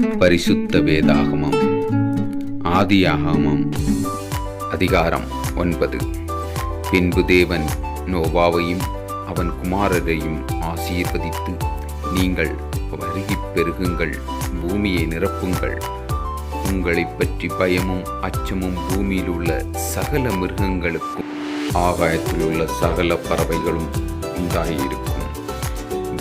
பரிசுத்த வேதாகமம். ஆதியாகமம். அதிகாரம் ஒன்பது. பின்பு தேவன் நோவாவையும் அவன் குமாரரையும் ஆசீர்வதித்து நீங்கள் வருகிப் பெருகுங்கள் பூமியை நிரப்புங்கள். உங்களைப் பற்றி பயமும் அச்சமும் பூமியில் உள்ள சகல மிருகங்களுக்கும் ஆகாயத்தில் உள்ள சகல பறவைகளும் உண்டாயிருக்கும்.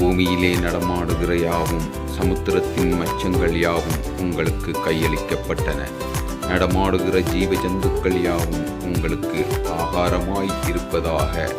பூமியிலே நடமாடுகிற யாவும் சமுத்திரத்தின் மச்சங்கள் யாவும் உங்களுக்கு கையளிக்கப்பட்டன. நடமாடுகிற ஜீவ ஜந்துக்கள் யாவும் உங்களுக்கு ஆகாரமாய் இருப்பதாக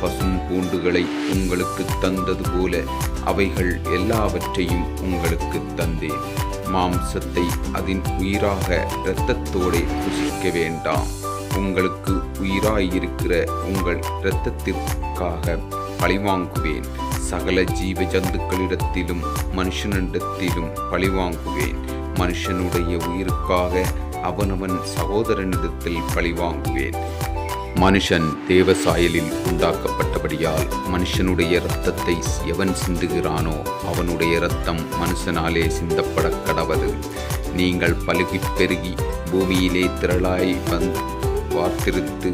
பசும் பூண்டுகளை உங்களுக்கு தந்தது போல அவைகள் எல்லாவற்றையும் உங்களுக்கு தந்தேன். மாம்சத்தை அதன் உயிராக இரத்தத்தோடே புசிக்க வேண்டாம். உங்களுக்கு உயிராயிருக்கிற உங்கள் இரத்தத்திற்காக பழிவாங்குவேன். சகல ஜீவ ஜந்துக்களிடத்திலும் மனுஷனிடத்திலும் பழிவாங்குவேன். மனுஷனுடைய உயிருக்காக அவனவன் சகோதரனிடத்தில் பழிவாங்குவேன். மனுஷன் தேவசாயலில் உண்டாக்கப்பட்டபடியால் மனுஷனுடைய இரத்தத்தை எவன் சிந்துகிறானோ அவனுடைய இரத்தம் மனுஷனாலே சிந்தப்பட கடவது. நீங்கள் பழுகி பெருகி பூமியிலே திரளாய் வந்து வார்த்திருத்து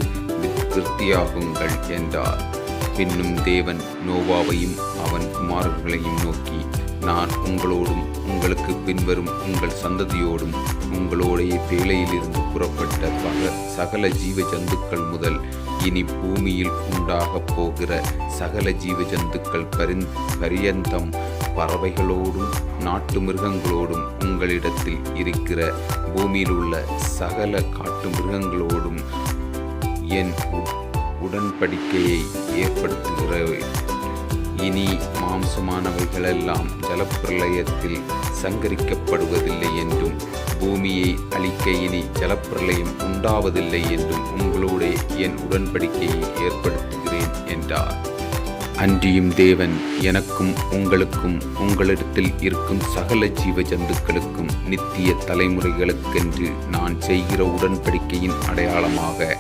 திருப்தியாகுங்கள் என்றார். பின்னும் தேவன் நோவாவையும் அவன் குமாரர்களையும் நோக்கி நான் உங்களோடும் உங்களுக்கு பின்வரும் உங்கள் சந்ததியோடும் உங்களோடைய பேழையிலிருந்து புறப்பட்ட பக சகல ஜீவ ஜந்துக்கள் முதல் இனி பூமியில் உண்டாகப் போகிற சகல ஜீவ ஜந்துக்கள் பரிந் பரியந்தம் பறவைகளோடும் நாட்டு மிருகங்களோடும் உங்களிடத்தில் இருக்கிற பூமியில் உள்ள சகல காட்டு மிருகங்களோடும் என் உடன்படிக்கையை ஏற்படுத்துகிறேன் இனி மாம்சமானவைகளெல்லாம் ஜலப்பிரளயத்தில் சங்கரிக்கப்படுவதில்லை என்றும் பூமியை அழிக்க இனி ஜலப்பிரளயம் உண்டாவதில்லை என்றும் உங்களோடு என் உடன்படிக்கையை ஏற்படுத்துகிறேன் என்றார். அன்றியும் தேவன் எனக்கும் உங்களுக்கும் உங்களிடத்தில் இருக்கும் சகல ஜீவ ஜந்துக்களுக்கும் நித்திய தலைமுறைகளுக்கென்று நான் செய்கிற உடன்படிக்கையின் அடையாளமாக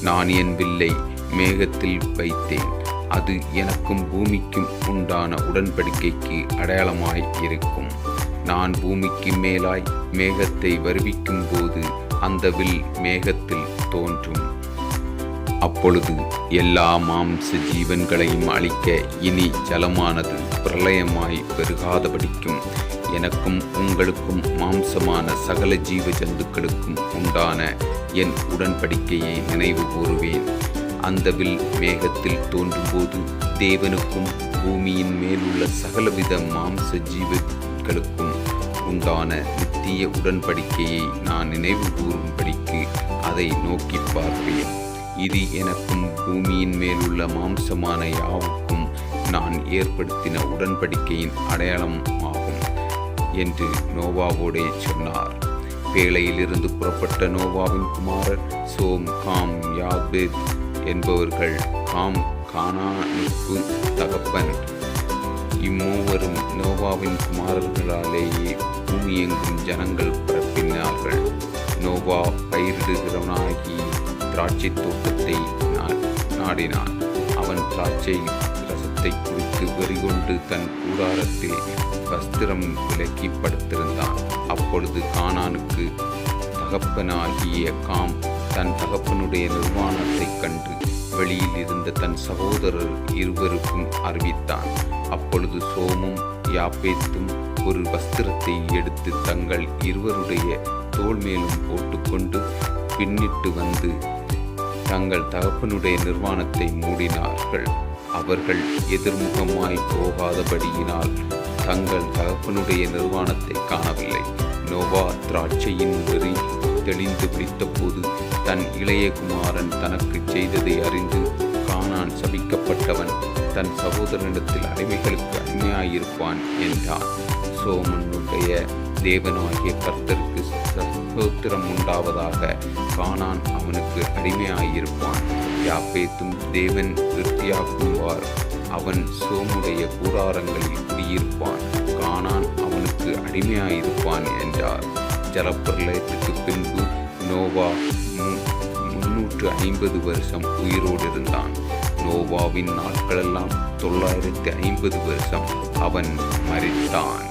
நான் என் வில்லை மேகத்தில் வைத்தேன். அது எனக்கும் பூமிக்கும் உண்டான உடன்படிக்கைக்கு அடையாளமாய் இருக்கும். நான் பூமிக்கு மேலாய் மேகத்தை வருவிக்கும் போது அந்த வில் மேகத்தில் தோன்றும். அப்பொழுது எல்லா மாம்ச ஜீவன்களையும் அழிக்க இனி ஜலமானது பிரளயமாய் பெருகாதபடிக்கும் எனக்கும் உங்களுக்கும் மாம்சமான சகல ஜீவ ஜந்துக்களுக்கும் உண்டான என் உடன்படிக்கையை நினைவு கூறுவேன். அந்த வில் மேகத்தில் தோன்றும்போது தேவனுக்கும் பூமியின் மேலுள்ள சகலவித மாம்ச ஜீவர்களுக்கும் உண்டான நித்திய உடன்படிக்கையை நான் நினைவு கூறும்படிக்கு அதை நோக்கி பார்ப்பேன். இது எனக்கும் பூமியின் மேலுள்ள மாம்சமான யாவுக்கும் நான் ஏற்படுத்தின உடன்படிக்கையின் அடையாளம் ஆகும் என்று நோவாவோடே சொன்னார். பேழையிலிருந்து புறப்பட்ட நோவாவின் குமாரர் சோம் காம் யாபேத் என்பவர்கள் காம் கானானுக்கு தகப்பன். இம்மூவரும் நோவாவின் குமாரர்களாலேயே பூமியெங்கும் ஜனங்கள் பரப்பினார்கள். நோவா பயிரிடுகிறவனாகி திராட்சை தோட்டத்தை நா- நாடினான். அவன் திராட்சை ரசத்தை குடித்து வெறிகொண்டு தன் கூடாரத்தில் வஸ்திரம் விலக்கி படுத்திருந்தான். அப்பொழுது கானானுக்கு தகப்பனாகிய காம் தன் தகப்பனுடைய நிர்வாணத்தைக் கண்டு வெளியில் இருந்த தன் சகோதரர் இருவருக்கும் அறிவித்தான். அப்பொழுது சோமும் யாப்பேத்தும் ஒரு வஸ்திரத்தை எடுத்து தங்கள் இருவருடைய தோல் மேலும் போட்டுக்கொண்டு பின்னிட்டு வந்து தங்கள் தகப்பனுடைய நிர்வாணத்தை மூடினார்கள். அவர்கள் எதிர்முகமாய் போகாதபடியினால் தங்கள் தகப்பனுடைய நிர்வாணத்தை காணவில்லை. நோவா திராட்சையின் வெறி தெளிந்து பிடித்தபோது தன் இளைய குமாரன் தனக்கு செய்ததை அறிந்து காணான் சபிக்கப்பட்டவன் தன் சகோதரனிடத்தில் அடிமைகளுக்கு அடிமையாயிருப்பான் என்றான். சோமனுடைய தேவனாகிய கர்த்தருக்கு சகோத்திரம் உண்டாவதாக காணான் அவனுக்கு அடிமையாயிருப்பான். யாப்பேத்தும் தேவன் விருத்தியாக்குவார் அவன் சோமுடைய கூடாரங்களில் குடியிருப்பான். காணான் அவனுக்கு அடிமையாயிருப்பான் என்றார். ஜலப்பிரளயத்துக்கு பின்பு நோவா மு- முன்னூற்று ஐம்பது வருஷம் உயிரோடு இருந்தான் நோவாவின் நாட்களெல்லாம் தொள்ளாயிரத்தி ஐம்பது வருஷம் அவன் மரித்தான்